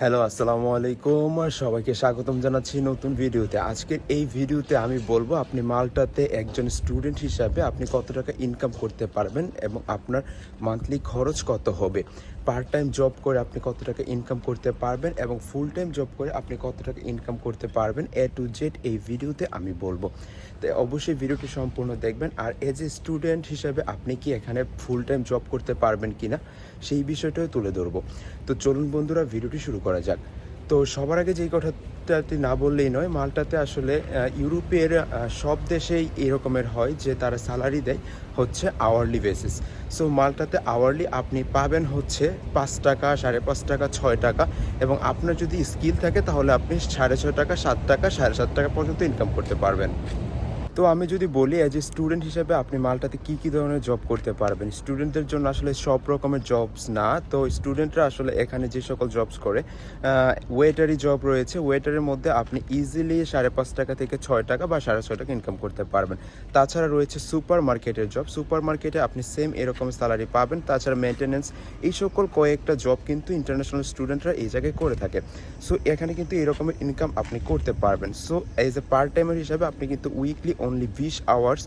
Hello, আসসালামু আলাইকুম। সবাইকে স্বাগতম জানাচ্ছি নতুন ভিডিওতে। আজকের এই ভিডিওতে আমি বলব, আপনি মালটাতে একজন স্টুডেন্ট হিসাবে আপনি কত টাকা ইনকাম করতে পারবেন এবং আপনার মান্থলি খরচ কত হবে। পার্ট টাইম জব করে আপনি কত টাকা ইনকাম করতে পারবেন এবং ফুল টাইম জব করে আপনি কত টাকা ইনকাম করতে পারবেন এ টু জেড এই ভিডিওতে আমি বলব। তাই অবশ্যই ভিডিওটি সম্পূর্ণ দেখবেন। আর এজ এ স্টুডেন্ট হিসাবে আপনি কি এখানে ফুল টাইম জব করতে পারবেন কি না সেই বিষয়টাও তুলে ধরবো। তো চলুন বন্ধুরা ভিডিওটি শুরু করা যাক। তো সবার আগে যেই কথাটি না বললেই নয়, মালটাতে আসলে ইউরোপের সব দেশেই এরকমের হয় যে তারা স্যালারি দেয় হচ্ছে আওয়ারলি বেসিস সো মালটাতে আওয়ারলি আপনি পাবেন হচ্ছে পাঁচ টাকা, সাড়ে পাঁচ টাকা, ছয় টাকা এবং আপনার যদি স্কিল থাকে তাহলে আপনি সাড়ে ছয় টাকা, সাত টাকা, সাড়ে সাত টাকা পর্যন্ত ইনকাম করতে পারবেন। তো আমি যদি বলি অ্যাজ এ স্টুডেন্ট হিসেবে আপনি মালটাতে কী কী ধরনের জব করতে পারবেন? স্টুডেন্টদের জন্য আসলে সব রকমের জবস না। তো স্টুডেন্টরা আসলে এখানে যে সকল জবস করে ওয়েটারি জব রয়েছে। ওয়েটারের মধ্যে আপনি ইজিলি সাড়ে পাঁচ টাকা থেকে ছয় টাকা বা সাড়ে ছয় টাকা ইনকাম করতে পারবেন। তাছাড়া রয়েছে সুপার মার্কেটের জব সুপার মার্কেটে আপনি সেম এরকম স্যালারি পাবেন। তাছাড়া মেনটেনেন্স এই সকল কয়েকটা জব কিন্তু ইন্টারন্যাশনাল স্টুডেন্টরা এই জায়গায় করে থাকে। সো এখানে কিন্তু এরকমের ইনকাম আপনি করতে পারবেন। সো এজ এ পার্ট টাইমের হিসাবে আপনি কিন্তু উইকলি অনলি বিশ আওয়ার্স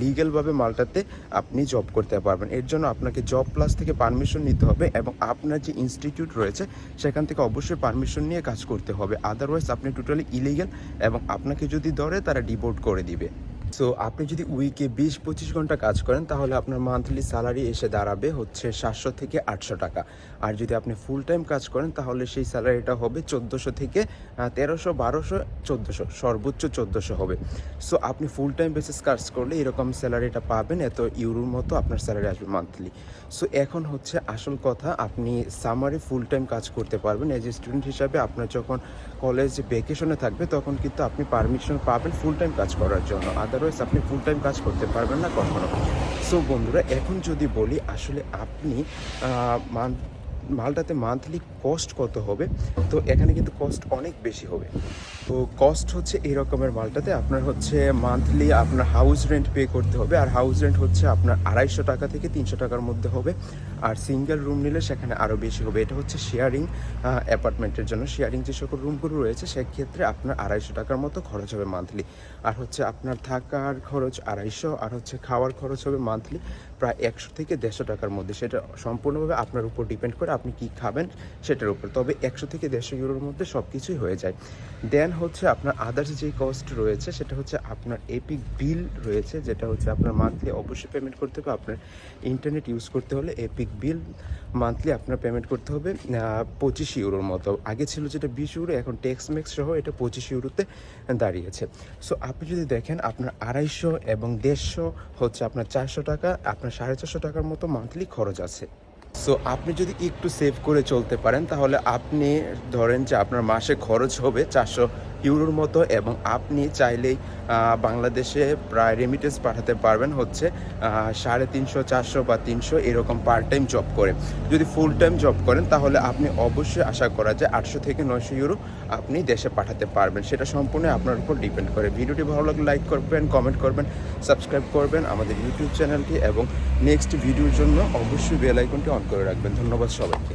লিগ্যালভাবে মালটাতে আপনি জব করতে পারবেন। এর জন্য আপনাকে জব প্লাস থেকে পারমিশন নিতে হবে এবং আপনার যে ইনস্টিটিউট রয়েছে, সেখান থেকে অবশ্যই পারমিশন নিয়ে কাজ করতে হবে। আদারওয়াইজ আপনি টোটালি ইলিগাল এবং আপনাকে যদি ধরে, তারা ডিপোর্ট করে দিবে। সো আপনি যদি উইকে বিশ পঁচিশ ঘণ্টা কাজ করেন, তাহলে আপনার মান্থলি স্যালারি এসে দাঁড়াবে হচ্ছে সাতশো থেকে আটশো টাকা। আর যদি আপনি ফুল টাইম কাজ করেন, তাহলে সেই স্যালারিটা হবে চোদ্দোশো থেকে তেরোশো, বারোশো, চোদ্দোশো, সর্বোচ্চ চোদ্দোশো হবে। সো আপনি ফুল টাইম বেসিস কাজ করলে এরকম স্যালারিটা পাবেন, এত ইউরোর মতো আপনার স্যালারি আসবে মান্থলি সো এখন হচ্ছে আসল কথা, আপনি সামারে ফুল টাইম কাজ করতে পারবেন। এজ এ স্টুডেন্ট হিসাবে আপনার যখন কলেজ ভেকেশনে থাকবে, তখন কিন্তু আপনি পারমিশন পাবেন ফুল টাইম কাজ করার জন্য। আদারওয়াইজ আপনি ফুল টাইম কাজ করতে পারবেন না কখনো। সো বন্ধুরা, এখন যদি বলি, আসলে আপনি মান্থ মান মালটাতে মান্থলি কস্ট কত হবে? তো এখানে কিন্তু কস্ট অনেক বেশি হবে। তো কস্ট হচ্ছে এই রকমের মালটাতে আপনার হচ্ছে মান্থলি আপনার হাউস রেন্ট পে করতে হবে, আর হাউস রেন্ট হচ্ছে আপনার আড়াইশো টাকা থেকে তিনশো টাকার মধ্যে হবে, আর সিঙ্গেল রুম নিলে সেখানে আরও বেশি হবে। এটা হচ্ছে শেয়ারিং অ্যাপার্টমেন্টের জন্য। শেয়ারিং যে সকল রুমগুলো রয়েছে, সেক্ষেত্রে আপনার আড়াইশো টাকার মতো খরচ হবে মান্থলি আর হচ্ছে আপনার থাকার খরচ আড়াইশো, আর হচ্ছে খাওয়ার খরচ হবে মান্থলি প্রায় একশো থেকে দেড়শো টাকার মধ্যে। সেটা সম্পূর্ণভাবে আপনার উপর ডিপেন্ড করে আপনি কি খাবেন সেটার উপর। তবে একশো থেকে দেড়শো ইউরোর মধ্যে সব কিছুই হয়ে যায়। দেন হচ্ছে আপনার আদার্স যে কস্ট রয়েছে, সেটা হচ্ছে আপনার এপিক বিল রয়েছে, যেটা হচ্ছে আপনার মান্থলি অবশ্যই পেমেন্ট করতে হবে। আপনার ইন্টারনেট ইউজ করতে হলে এপিক বিল মান্থলি আপনার পেমেন্ট করতে হবে পঁচিশ ইউরোর মতো। আগে ছিল যেটা বিশ ইউরো, এখন টেক্স মেক্স সহ এটা পঁচিশ ইউরোতে দাঁড়িয়েছে। সো আপনি যদি দেখেন আপনার আড়াইশো এবং দেড়শো হচ্ছে আপনার চারশো টাকা, আপনার সাড়ে চারশো টাকার মতো মান্থলি খরচ আছে। সো আপনি যদি একটু সেভ করে চলতে পারেন, তাহলে আপনি ধরেন যে আপনার মাসে খরচ হবে চারশো ইউরোর মতো এবং আপনি চাইলেই বাংলাদেশে প্রায় রেমিটেন্স পাঠাতে পারবেন হচ্ছে সাড়ে তিনশো, চারশো বা তিনশো এরকম পার্ট টাইম জব করে। যদি ফুল টাইম জব করেন, তাহলে আপনি অবশ্যই আশা করা যায় আটশো থেকে নয়শো ইউরো আপনি দেশে পাঠাতে পারবেন। সেটা সম্পূর্ণ আপনার উপর ডিপেন্ড করে। ভিডিওটি ভালো লাগলে লাইক করবেন কমেন্ট করবেন সাবস্ক্রাইব করবেন আমাদের ইউটিউব চ্যানেলটি এবং নেক্সট ভিডিওর জন্য অবশ্যই বেল আইকনটি অন করে রাখবেন। ধন্যবাদ সবাইকে।